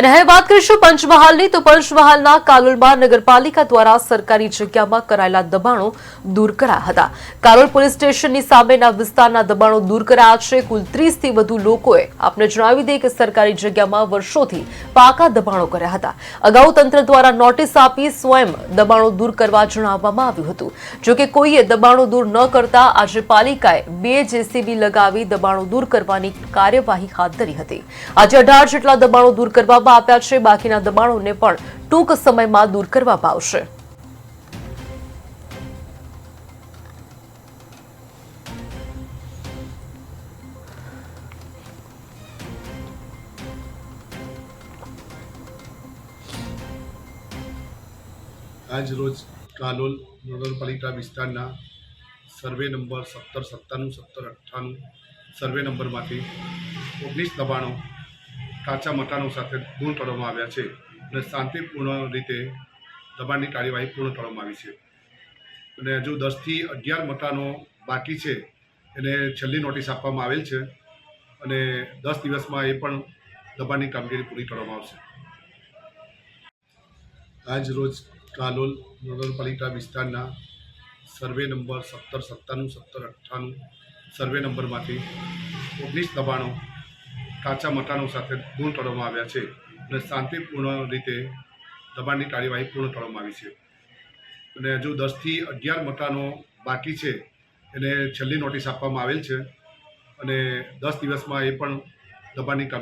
અને હવે વાત કરીશું પંચમહાલની. તો પંચમહાલના કાલોલમાં નગરપાલિકા દ્વારા સરકારી જગ્યામાં કરાયેલા દબાણો દૂર કરાયા હતા. કાલોલ પોલીસ સ્ટેશનની સામેના વિસ્તારના દબાણો દૂર કરાયા છે. કુલ ત્રીસથી વધુ લોકોએ આપને જણાવી દે કે સરકારી જગ્યામાં વર્ષોથી પાકા દબાણો કર્યા હતા. અગાઉ તંત્ર દ્વારા નોટિસ આપી સ્વયં દબાણો દૂર કરવા જણાવવામાં આવ્યું હતું. જોકે કોઈએ દબાણો દૂર ન કરતા આજે પાલિકાએ બે જેસીબી લગાવી દબાણો દૂર કરવાની કાર્યવાહી હાથ ધરી હતી. આજે અઢાર જેટલા દબાણો દૂર કરવામાં આપ્યા છે. બાકીના દબાણોને પણ ટૂંક સમયમાં દૂર કરવામાં આવશે. આજ રોજ કાલોલ નગરપાલિકા વિસ્તારના સર્વે નંબર સત્તર, સત્તાણું, સત્તર, અઠ્ઠાણું સર્વે નંબરમાંથી ઓગણીસ દબાણો કાચા મકાનો સાથે ગુણ કરવામાં આવ્યા છે અને શાંતિપૂર્ણ રીતે દબાણની કાર્યવાહી પૂર્ણ કરવામાં આવી છે. અને હજુ દસથી અગિયાર મકાનો બાકી છે, એને છેલ્લી નોટિસ આપવામાં આવેલ છે અને દસ દિવસમાં એ પણ દબાણની કામગીરી પૂરી કરવામાં આવશે. આજ રોજ કાલોલ નગરપાલિકા વિસ્તારના સર્વે નંબર સત્તર, સત્તાણું, સત્તર, અઠ્ઠાણું સર્વે નંબરમાંથી ઓગણીસ દબાણો કાચા મકાનો સાથે દૂર કરવામાં આવ્યા છે અને શાંતિપૂર્ણ રીતે દબાણની કાર્યવાહી પૂર્ણ કરવામાં આવી છે. અને હજુ દસથી અગિયાર મકાનો બાકી છે, એને છેલ્લી નોટિસ આપવામાં આવેલ છે અને દસ દિવસમાં એ પણ દબાણની કામગીરી